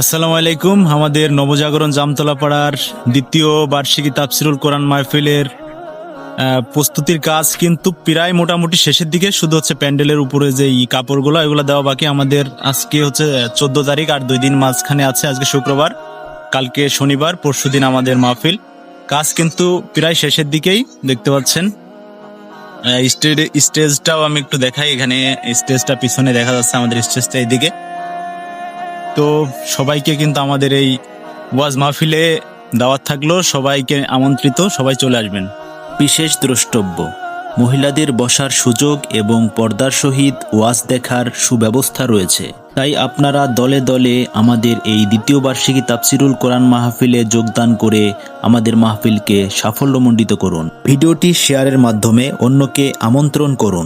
আসসালামু আলাইকুম, আমাদের নবজাগরণ জামতলা পাড়ার দ্বিতীয় বার্ষিকী তাফসিরুল কোরআন মাহফিলের প্রস্তুতির কাজ কিন্তু প্রায় মোটামুটি শেষের দিকে, শুধু হচ্ছে প্যান্ডেলের উপরে যে ই কাপড়গুলো, এগুলো দেওয়া বাকি। আমাদের আজকে হচ্ছে চোদ্দ তারিখ, আর দুই দিন মাঝখানে আছে আজকে শুক্রবার। কালকে শনিবার পরশুদিন আমাদের মাহফিল। কাজ কিন্তু প্রায় শেষের দিকেই, দেখতে পাচ্ছেন। স্টেজ স্টেজটাও আমি একটু দেখাই, এখানে স্টেজটা পিছনে দেখা যাচ্ছে আমাদের স্টেজটা এইদিকে। তো সবাইকে কিন্তু আমাদের এই ওয়াজ মাহফিলে দাওয়াত থাকল। সবাইকে আমন্ত্রিত, সবাই চলে আসবেন। বিশেষ দ্রষ্টব্য, মহিলাদের বসার সুযোগ এবং পর্দার সহিত ওয়াজ দেখার সুব্যবস্থা রয়েছে। তাই আপনারা দলে দলে আমাদের এই দ্বিতীয় বার্ষিকী তাফসিরুল কোরআন মাহফিলে যোগদান করে আমাদের মাহফিলকে সাফল্যমণ্ডিত করুন। ভিডিওটি শেয়ারের মাধ্যমে অন্যকে আমন্ত্রণ করুন।